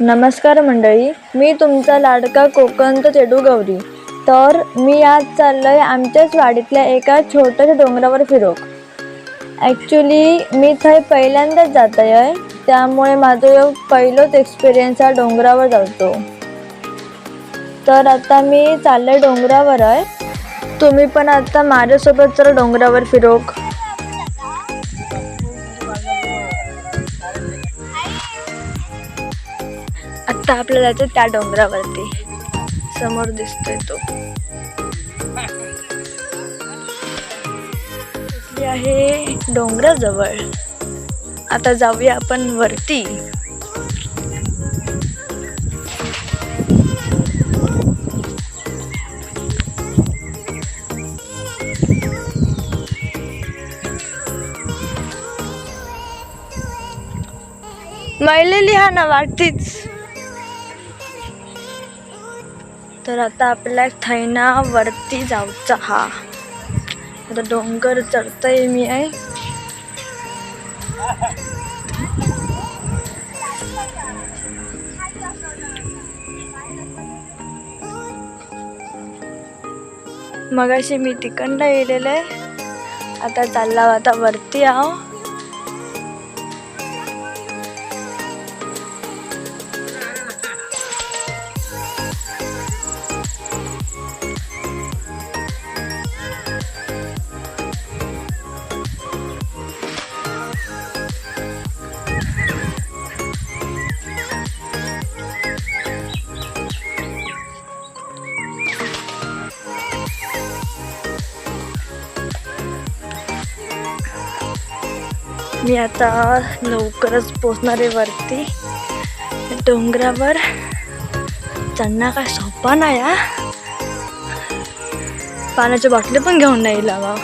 नमस्कार मंडळी मी तुमचा लाडका कोकणचा चेडू गौरी तर मी आज चाललोय आमच्याच वाडीतल्या एका छोट्याशा डोंगरावर फिरोक ॲक्च्युली मी थंय पहिल्यांदाच जात आहे त्यामुळे माझं पहिलोच एक्सपिरियन्स हा डोंगरावर जातो. तर आता मी चाललोय डोंगरावर आहे तुम्ही पण आता माझ्यासोबत जर डोंगरावर फिरोक आत्ता आपल्याला जायचं त्या डोंगरावरती समोर दिसतोय तो. आहे डोंगराजवळ. आता जाऊया आपण वरती. मैलेली हा ना वाटतीच तर आता आपल्या थैनावरती जाऊचा हा. आता डोंगर चढतय मी आहे मगाशी मी तिकडला येलेलं. आहे आता चालला आता वरती आहो. मी आता लवकरच पोचणार आहे वरती. डोंगरावर. चढणं काय सोपा नाही हा? पाण्याच्या बाटली पण घेऊन नाही लावा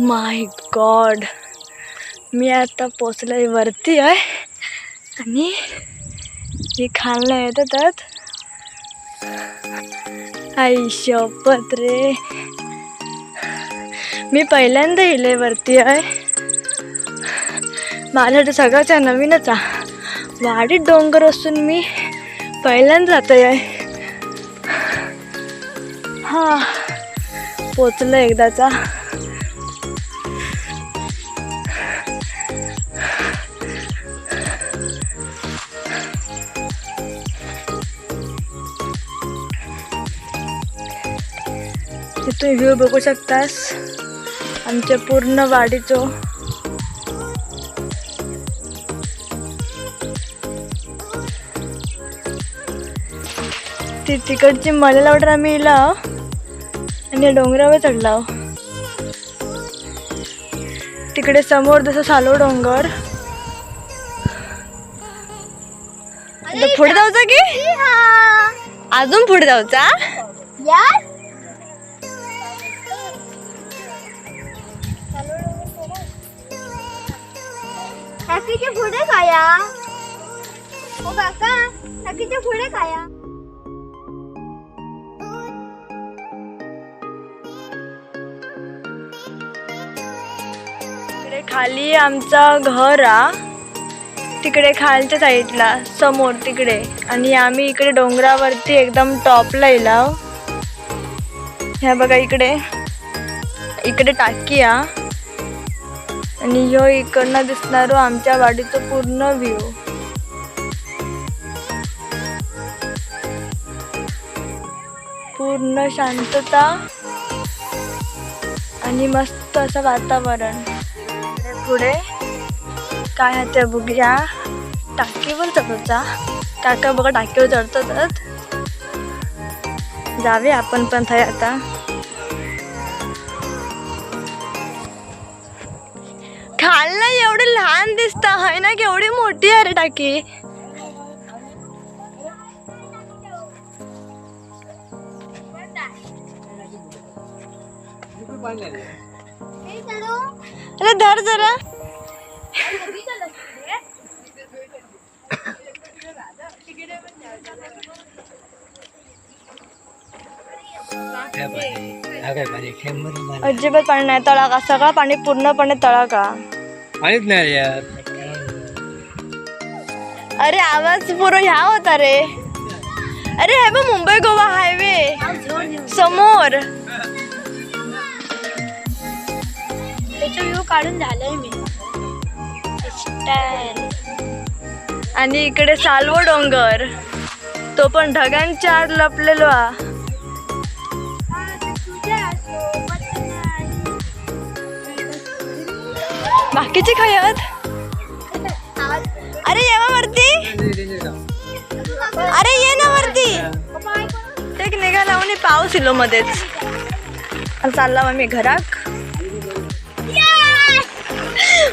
माय गॉड मी आता आहे वरती आहे आणि हे खाल्लं येतं त्यात. आई शपथ रे. मी पहिल्यांदा इले वरती आहे माझ्यासाठी सगळंच आहे नवीनच आहे. वाडीत डोंगर असून मी पहिल्यांदा जाते आहे हा पोचलं एकदाचा. इथून व्ह्यू बघू शकतास आमच्या पूर्ण वाडीचो. ती तिकडची मलेला ऑर्डर आम्ही इला आणि डोंगरावर चढला तिकडे समोर जसं सालो डोंगर. पुढे जाऊचा की? अजून पुढे जाऊचा? टाकीच्या पुढे काया हो काका टाकीच्या पुढे काया इकडे खाली आमचं घर आ तिकडे खालच्या साईडला समोर तिकडे. आणि आम्ही इकडे डोंगरावरती एकदम टॉपला येलाव ह्या बघा इकडे. इकडे टाकी आ आणि ह्यो इकडनं दिसणारो आमच्या वाडीचा पूर्ण व्ह्यू पूर्ण शांतता आणि मस्त असं वातावरण. पुढे काय आहे ते बघूया. टाकीवर चढवचा काका बघा टाकीवर चढतात जावे आपण पण थंय आता. ना केवढी मोठी अरे टाकी. अरे धर जरा. अजिबात पाणी नाही तळा का सगळं पाणी पूर्णपणे तळाका पाणीच नाही यार. अरे आवाज पुरो ह्या होता रे. अरे हे बघ मुंबई गोवा हायवे. समोर. व्ह्यू काढून झालाय मी. आणि इकडे सालवो डोंगर. तो पण ढगांच्या आत लपलेलो बाकीचे काय आहेत अरे ये वरती. अरे ये ना वरती. एक निघाला म्हणे पाऊस इलो मध्येच. चालला मग मी घराक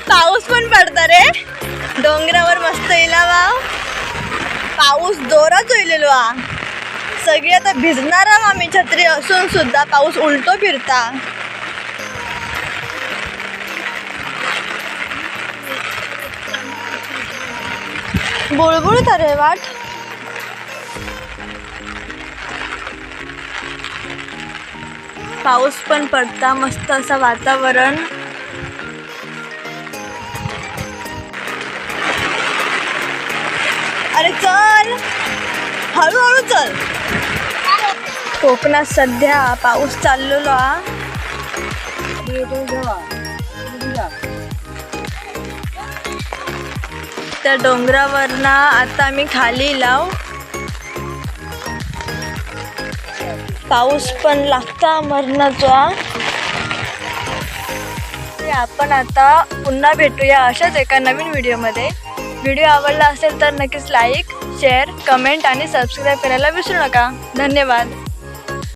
पाऊस पण पडता रे. डोंगरावर मस्त येईला वाव. पाऊस जोरात होईलेलो आ. सगळी आता भिजणार आहो आम्ही छत्री असून सुद्धा पाऊस उलटो फिरता. बुळबुळ रे वाट पाऊस पण पडता मस्त असं वातावरण. अरे चल! हळूहळू चल. कोकणात सध्या पाऊस चाललेलो. हा त्या डोंगरावरनं आता आम्ही खाली लाव. पाऊस पण लागता मरणाचा. ते आपण आता पुन्हा भेटूया अशाच एका नवीन व्हिडिओमध्ये. व्हिडिओ आवडला असेल तर नक्कीच लाईक शेअर कमेंट आणि सबस्क्राईब करायला विसरू नका. धन्यवाद.